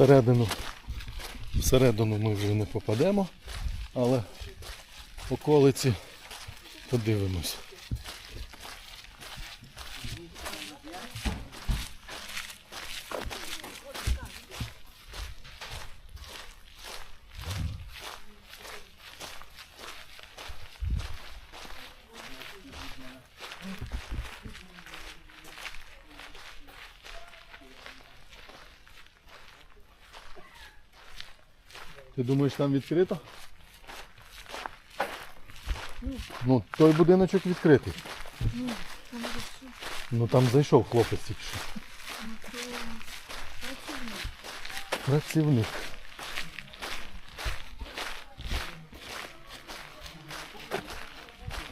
Всередину, всередину ми вже не попадемо, але околиці подивимось. Ти думаєш там відкрито? Ну, той будиночок відкритий. Ну там зайшов хлопець тільки що. Працівник.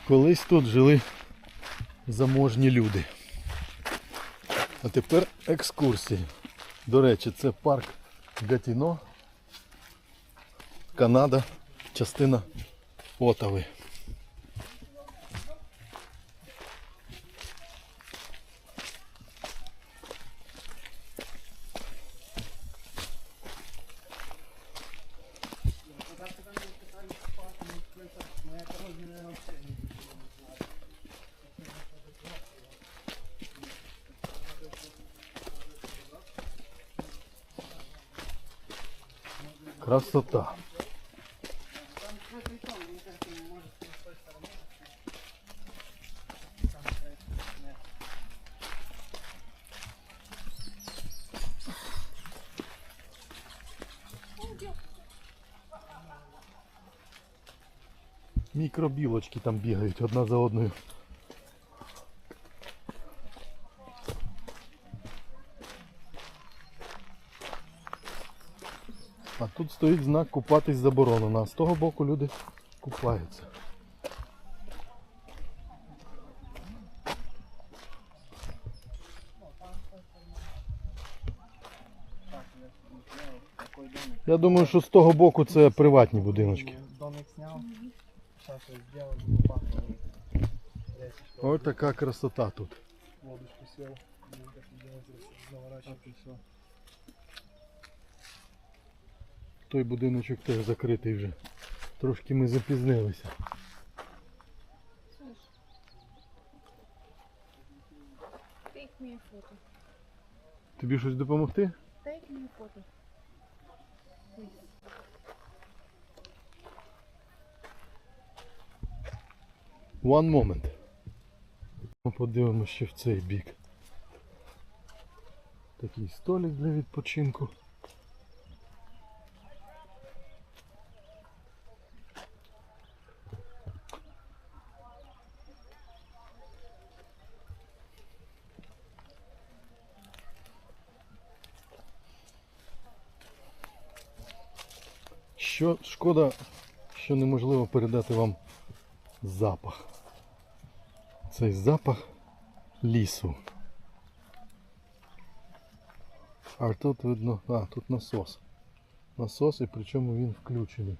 Колись тут жили заможні люди. А тепер екскурсії. До речі, це парк Гатіно. Канада, частина Отави. Красота. Мікробілочки там бігають одна за одною. А тут стоїть знак купатись заборонено, а з того боку люди купаються. Я думаю, що з того боку це приватні будиночки. Ось така красота тут. Водочку сел. Все. Той будиночок теж закритий вже. Трошки ми запізнилися. Take me a photo. Тобі щось допомогти? Take me a photo. One moment. Ми подивимося ще в цей бік. Такий столик для відпочинку. Що шкода, що неможливо передати вам запах. Цей запах лісу. А тут видно, а, тут насос. Насос і причому він включений.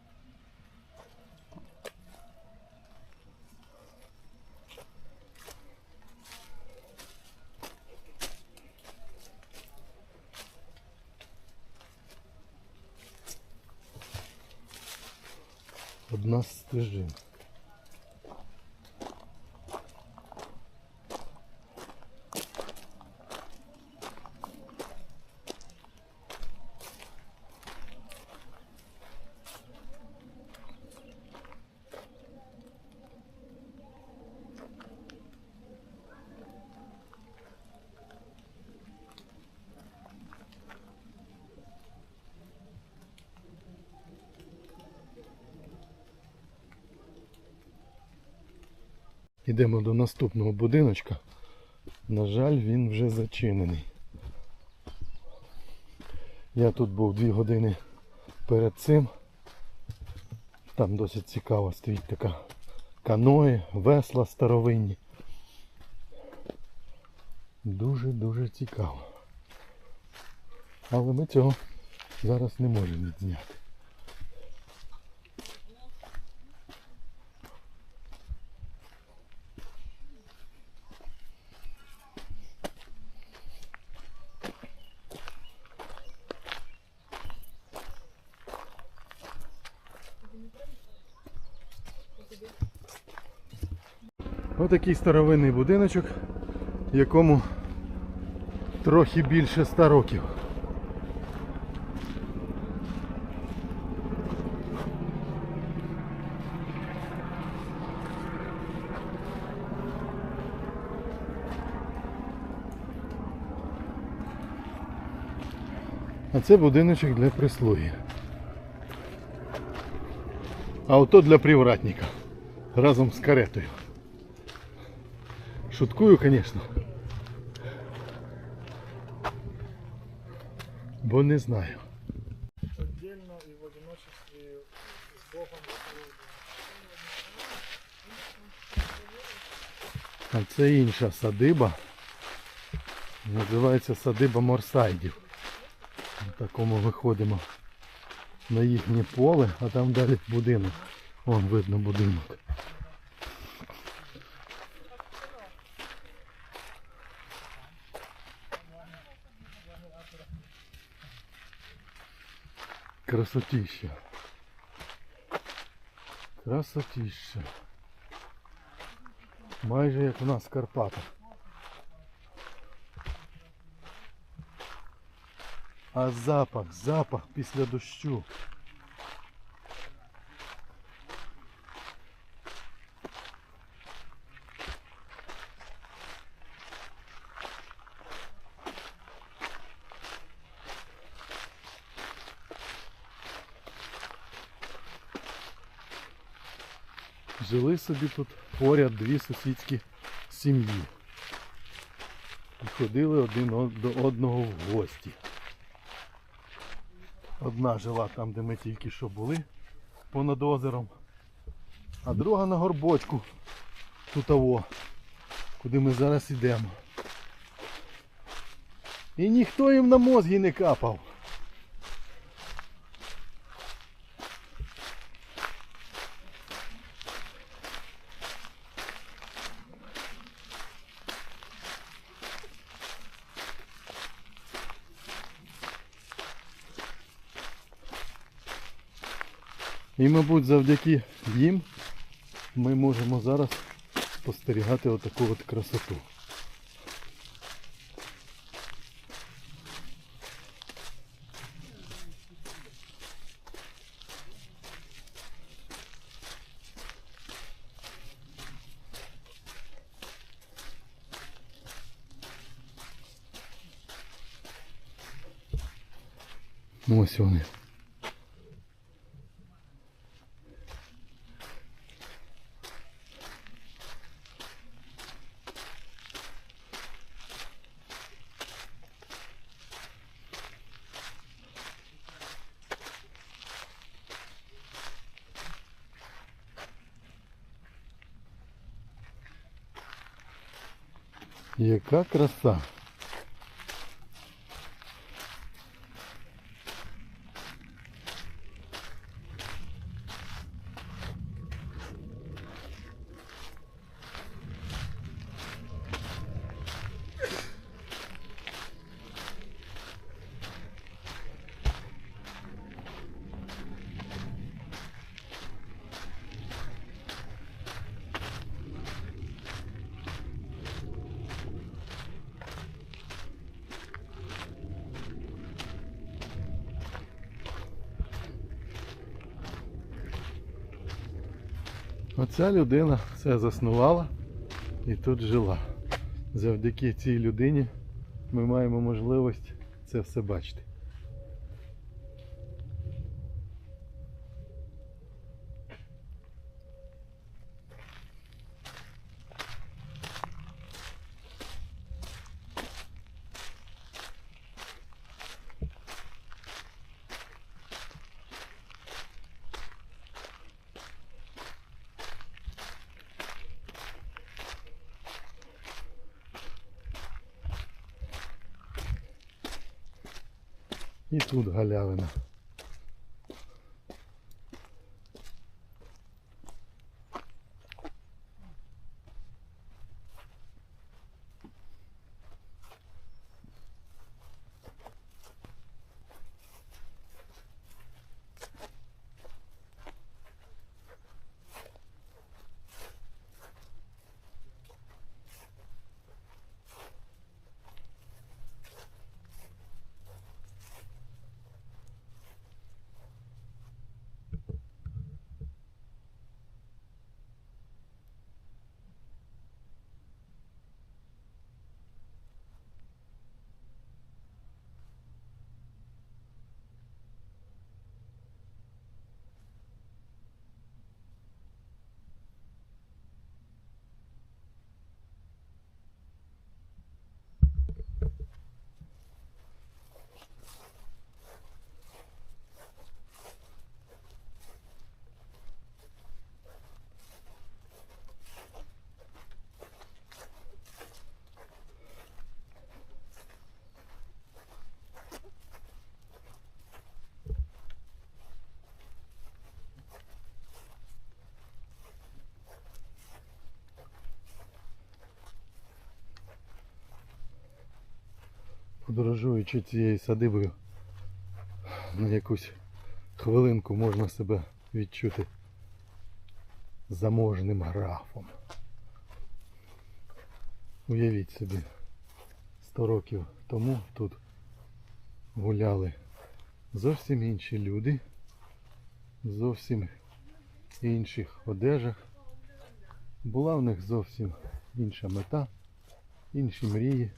Одна з стежин. Йдемо до наступного будиночка. На жаль, він вже зачинений. Я тут був дві години перед цим. Там досить цікаво стоїть така каної, весла старовинні. Дуже-дуже цікаво. Але ми цього зараз не можемо відзняти. Отакий старовинний будиночок, якому трохи більше 100 років. А це будиночок для прислуги. А ото для привратника. Разом з каретою. Шуткую, звісно. Бо не знаю. Отдельно і в одиночестві з Богом. А це інша садиба. Називається садиба Морсайдів. На такому виходимо на їхнє поле, а там далі будинок. Вон видно будинок. Красотища. Красотища. Майже як у нас в. А запах, запах після дощу. Жили собі тут поряд дві сусідські сім'ї. І ходили один до одного в гості. Одна жила там, де ми тільки що були, понад озером, а друга на горбочку тутово, куди ми зараз йдемо. І ніхто їм на мозги не капав. І, мабуть, завдяки їм ми можемо зараз спостерігати отаку от красоту. Ось вони. Яка краса. Оця людина все заснувала і тут жила. Завдяки цій людині ми маємо можливість це все бачити. Подорожуючи цією садибою, на якусь хвилинку можна себе відчути заможним графом. Уявіть собі, 100 років тому тут гуляли зовсім інші люди, зовсім інших одежах. Була в них зовсім інша мета, інші мрії.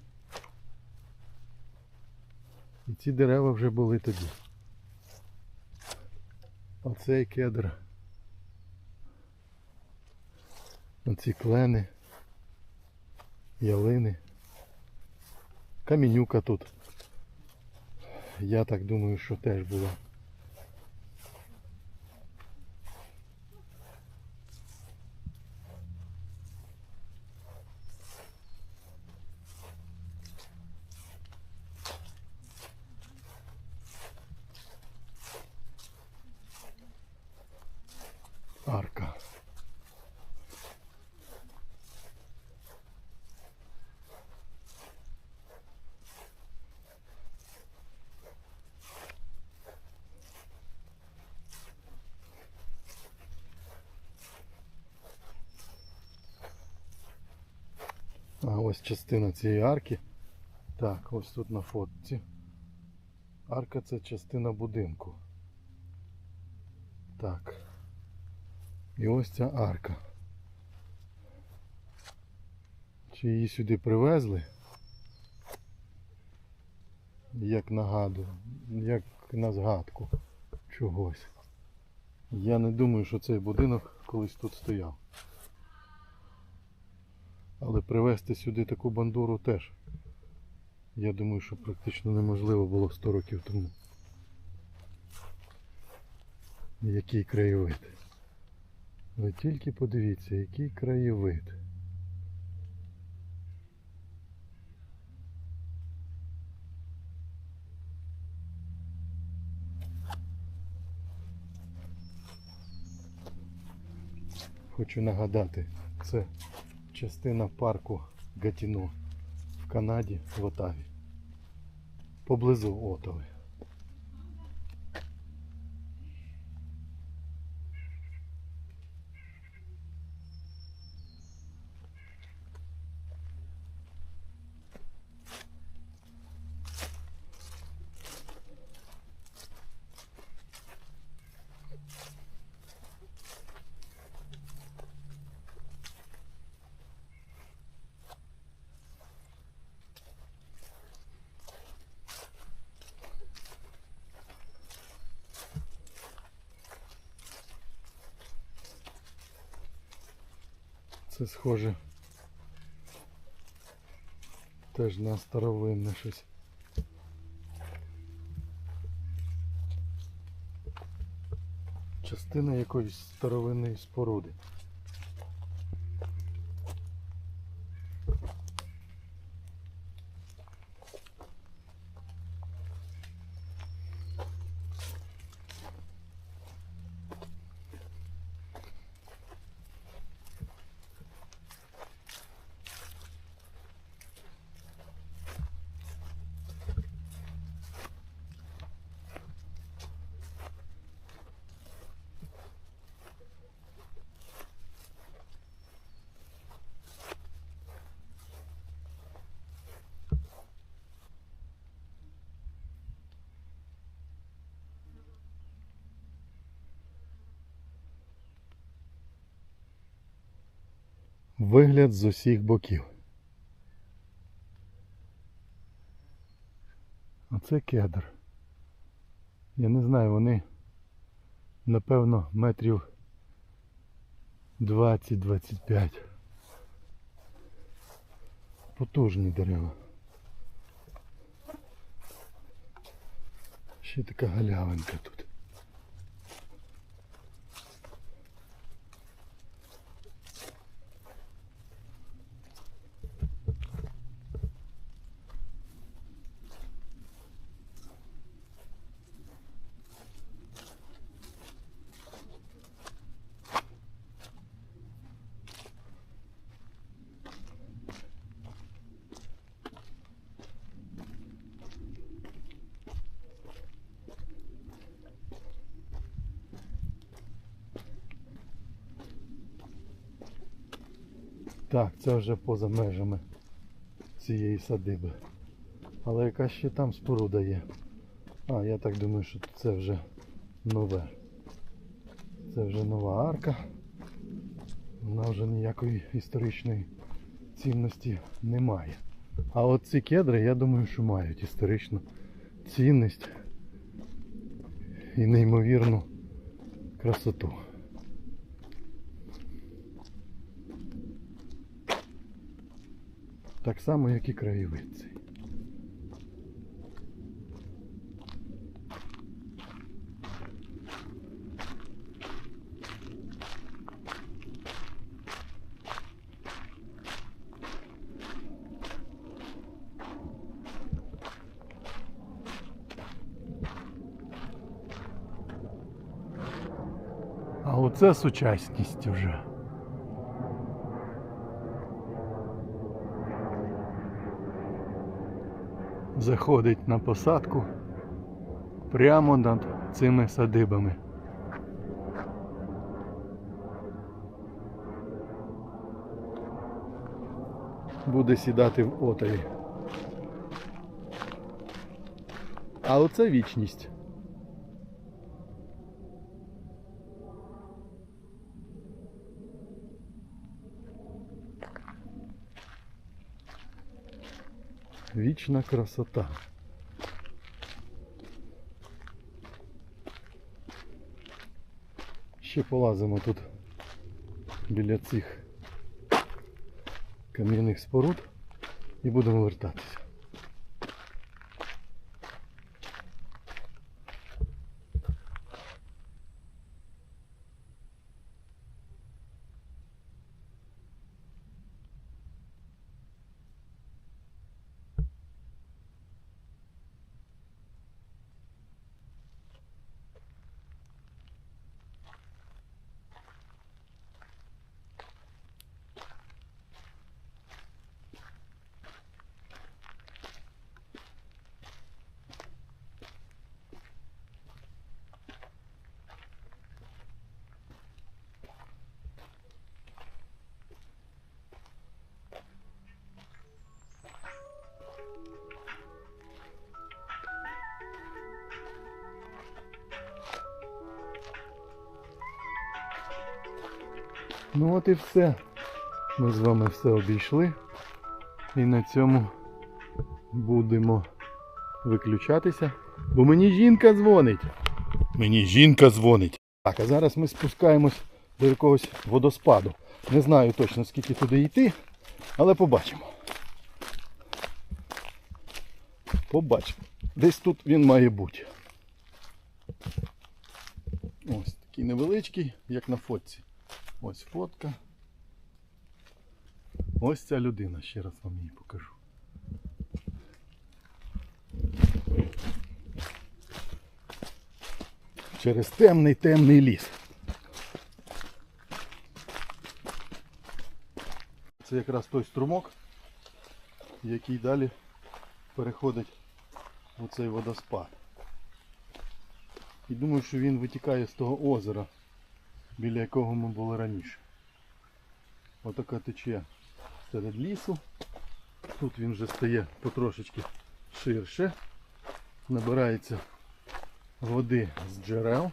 І ці дерева вже були тоді. Оцей кедр. Оці клени, ялини. Камінюка тут. Я так думаю, що теж була. Арка. А ось частина цієї арки. Так, ось тут на фотці. Арка це частина будинку. Так. І ось ця арка. Чи її сюди привезли? Як нагадую, як на згадку чогось. Я не думаю, що цей будинок колись тут стояв. Але привезти сюди таку бандуру теж. Я думаю, що практично неможливо було 100 років тому. Який краєвид. Ви тільки подивіться, який краєвид. Хочу нагадати, це частина парку Гатіно в Канаді, в Отаві. Поблизу Отави. Це схоже теж на старовинне щось. Частина якоїсь старовинної споруди. Вигляд з усіх боків. Оце кедр. Я не знаю, вони напевно метрів 20-25. Потужні дерева. Ще така галявинка тут. Так, це вже поза межами цієї садиби. Але яка ще там споруда є. А, я так думаю, що це вже нове. Це вже нова арка. Вона вже ніякої історичної цінності не має. А от ці кедри, я думаю, що мають історичну цінність і неймовірну красоту. Так само, як і краєвид цей. А оце сучасність вже. Заходить на посадку прямо над цими садибами. Буде сідати в отові. А оце вічність. Вічна красота. Ще полазимо тут біля цих кам'яних споруд і будемо вертатися. Ну от і все. Ми з вами все обійшли. І на цьому будемо виключатися. Бо мені жінка дзвонить. Мені жінка дзвонить. Так, а зараз ми спускаємось до якогось водоспаду. Не знаю точно скільки туди йти, але побачимо. Побачимо. Десь тут він має бути. Ось такий невеличкий, як на фотці. Ось фотка. Ось ця людина, ще раз вам її покажу. Через темний темний ліс. Це якраз той струмок, який далі переходить у цей водоспад. І думаю, що він витікає з того озера, біля якого ми були раніше. Отака тече серед лісу. Тут він вже стає потрошечки ширше. Набирається води з джерел.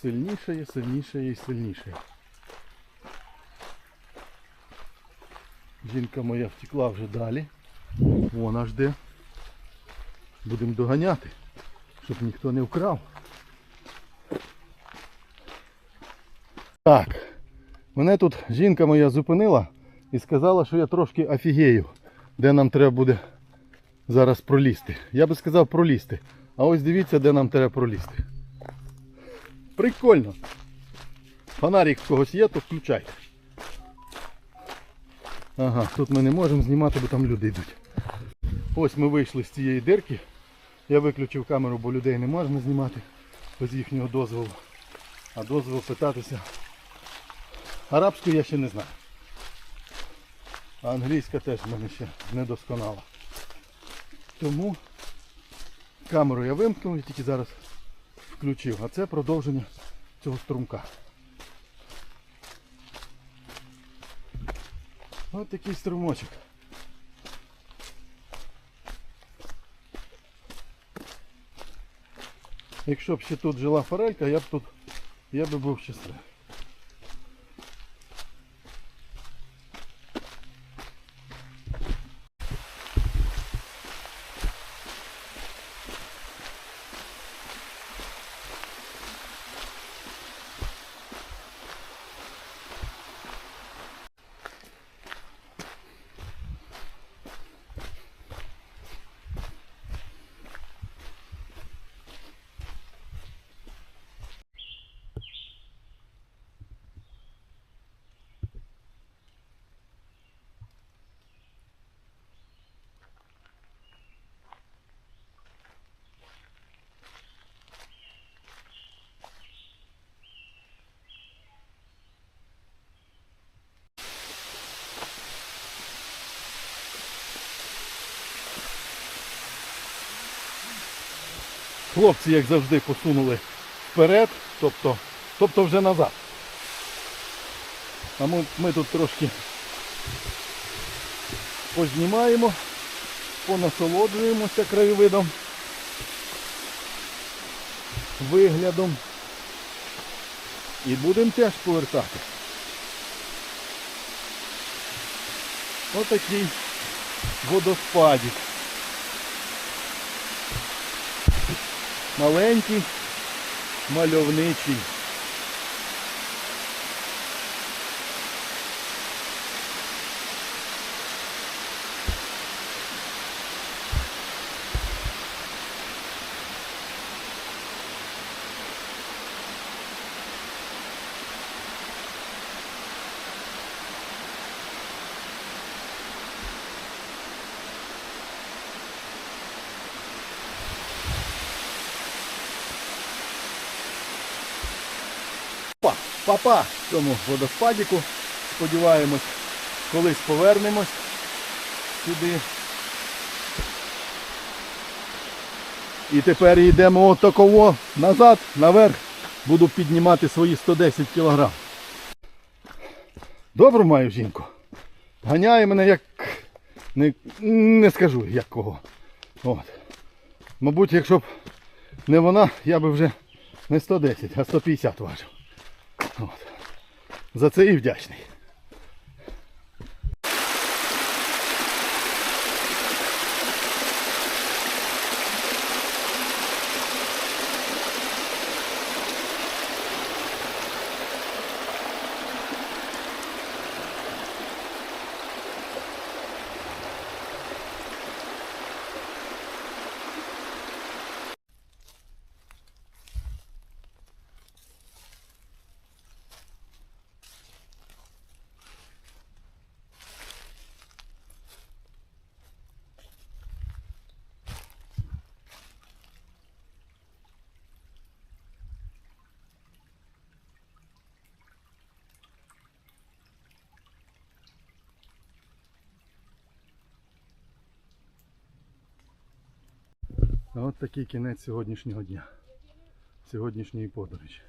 Сильнішає, сильнішає і сильнішає. Жінка моя втекла вже далі. Вона жде. Будемо доганяти, щоб ніхто не вкрав. Так, мене тут жінка моя зупинила і сказала, що я трошки офігею, де нам треба буде зараз пролізти. Я би сказав пролізти. А ось дивіться, де нам треба пролізти. Прикольно. Фонарик в когось є, то включайте. Ага, тут ми не можемо знімати, бо там люди йдуть. Ось ми вийшли з цієї дирки. Я виключив камеру, бо людей не можна знімати без їхнього дозволу. А дозвол питатися. Арабську я ще не знаю. А англійська теж в мене ще не досконала. Тому камеру я вимкнув і тільки зараз включив. А це продовження цього струмка. Ось такий струмочок. Якщо б ще тут жила форелька, я б тут я би був щасливий. Хлопці, як завжди, посунули вперед, тобто, тобто вже назад. А ми, ми тут трошки познімаємо, понасолоджуємося краєвидом, виглядом. І будемо теж повертати. Отакий водоспадик. Маленький, мальовничий. Папа цьому водоспадіку. Сподіваємось, колись повернемось сюди. І тепер йдемо отаково назад, наверх. Буду піднімати свої 110 кг. Добру маю жінку. Ганяє мене як. Не, не скажу як кого. От. Мабуть, якщо б не вона, я би вже не 110, а 150 важив. От. За це і вдячний. А от такий кінець сьогоднішнього дня. Сьогоднішньої подорожі.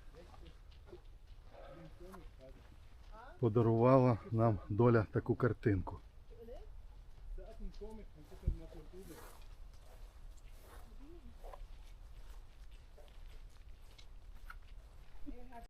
Подарувала нам доля таку картинку.